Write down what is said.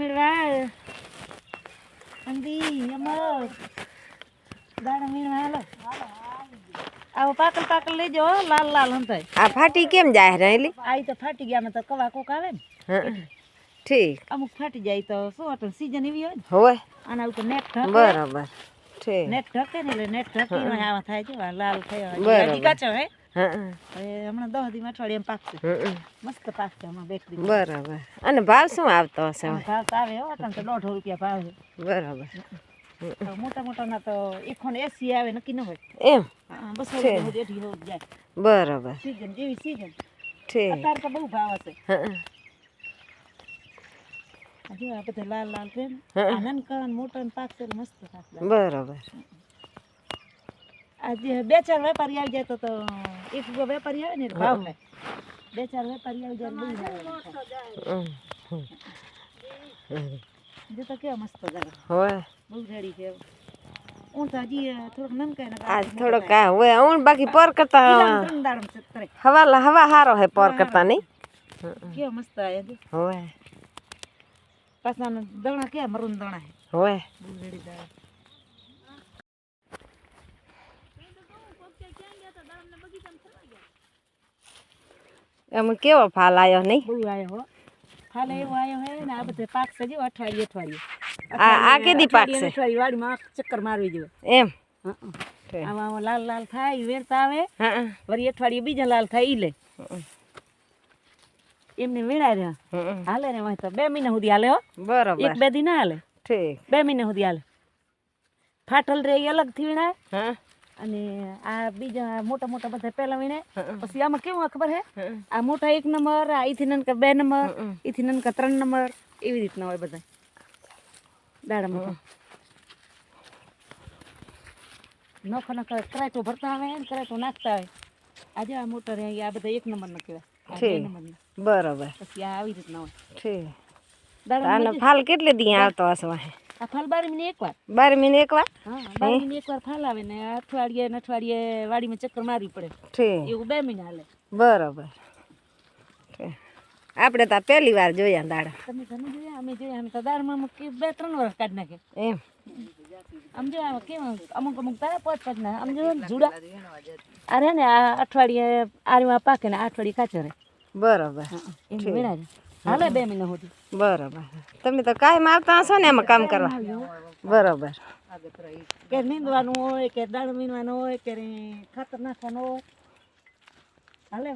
મેળવા અંદી અમર. દાડા મેળવા હાલો. આવો પાકલ પાકલ લેજો લાલ લાલ હંતાય આ ફાટી કેમ જાય રહેલી આઈ તો ફાટી ગયા તો કવા કોક આવે ને. ઠીક. અમુક ફાટી જાય તો શું હતું સીઝન એવી હોય ને. હોય. આના ઉપર નેટ ઢકે. બરાબર. ઠીક. નેટ ઢકે ને એટલે નેટ ઢકી આવા થાય છે લાલ થયો બરાબર. કાચો હે હં, હવે હમણાં દસ દી અઠવાડિયે પાકશે. મસ્ત પાકશે હમણાં બે દી. બરાબર. અને ભાવ શું આવતો હશે? ભાવ તો આવે હો તો દોઢ રૂપિયા ભાવ છે. બરાબર. મોટા મોટા મોટાના તો એકો ને એસી આવે નક્કી ન હોય. એમ? હા, બસો એઠી હોત જાય. બરાબર. સીઝન જેવી સીઝન ઠીક. અત્યારે તો બહુ ભાવ હશે. જો આ બધા લાલ લાલ છે ને. હં. આ નાનકા ને પાકશે મસ્ત પાકશે બરાબર. આ જે બે ચાર વેપારી આવી જાય તો તો એક ઉગો વેપારી આવે ને એટલે ભાવ થાય બે ચાર વેપારી આવી જાય એટલે બહુ ભાવ થાય. હં, હં. હં. જો તો કેવા મસ્ત જરા હોય બહુ રેડી છે હું તો હજી અ, થોડુંક નમકાય ને આજ થોડોક આ હોય હું બાકી પર કરતા ત્રણ દાડમ છે ત્રણ. હવા હવા હારો હે પર કરતા નહીં કેવા મસ્ત આયા જો હોય પાછા આના દણા કેવા મરૂન દણા છે હોય બહુ રેડી દાણા એમ કેવો ફાલ આવ્યો નહીં? બહુ આવ્યો હો. હાલે એવો આવ્યો હે ને આ બધે પાક છે અઠવાડિયે અઠવાડિયે. આ આ કેદી અઠવાડિયે પાકશે અઠવાડિયે વાડીમાં ચક્કર મારવી જોઈએ. એમ? હં, હં. ઠીક. આમાં આમાં લાલ લાલ થાય વેરતા આવે. વરી અઠવાડિયે બીજા લાલ થાય ઈ લે. એમને વેણાય રહ્યા. હાલે ને વાંહે તો બે મહિના સુધી હાલે હો. બરાબર. એક બે દી ના હાલે. ઠીક. બે મહિના સુધી હાલે. ફાટલ રે અલગ અલગથી વીણાય. હં, અને આ બીજા મોટા મોટા બધા પહેલા વીણે પછી આમાં કેવું ખબર હે? આ મોટા એક નંબર આ ઈથી નનકા બે નંબર ઈથી નનકા ત્રણ નંબર એવી રીતના હોય બધા દાડામાં નખો નખો કરાટો ભરતા આવે ને કરાટો નાખતા આવે. આજે આ મોટર આ બધા એક નંબર ના કહેવાય. બરોબર. પછી આ આવી રીતના હોય. ઠીક. દાડા ફાલ કેટલે દી આવતો હશે આ ફાલ બાર મહિને એકવાર બાર મહિને એક વાર હા? બાર મહિને એકવાર ફાલ આવે ને અઠવાડિયે ને અઠવાડિયે વાડીમાં ચક્કર મારવી પડે. એવું બે મહિના હાલે. બરોબર. આપણે તો પહેલી વાર જોયા દાડા. તમે જોયા? અમે જોયા. અમે તો દાળમાં બે ત્રણ વર્ષ કાઢી નાખે. એમ. આમ જો કેવા અમુક અમુક તારા પાંચ પાંચ ના આમ જો જુડા. ને આ અઠવાડિયે આરવા પાકે ને આ અઠવાડિયે કાચો રહે બરોબર. એમ વેળા હાલે બે મહિના સુધી. બરોબર. તમે તો કાંઈ મારતા હશો ને એમાં કામ કરવા. બરોબર. કે નીંદવાનું હોય કે દાળ મીનવાનું હોય કે ખાતર નાખવાનું હોય. હાલે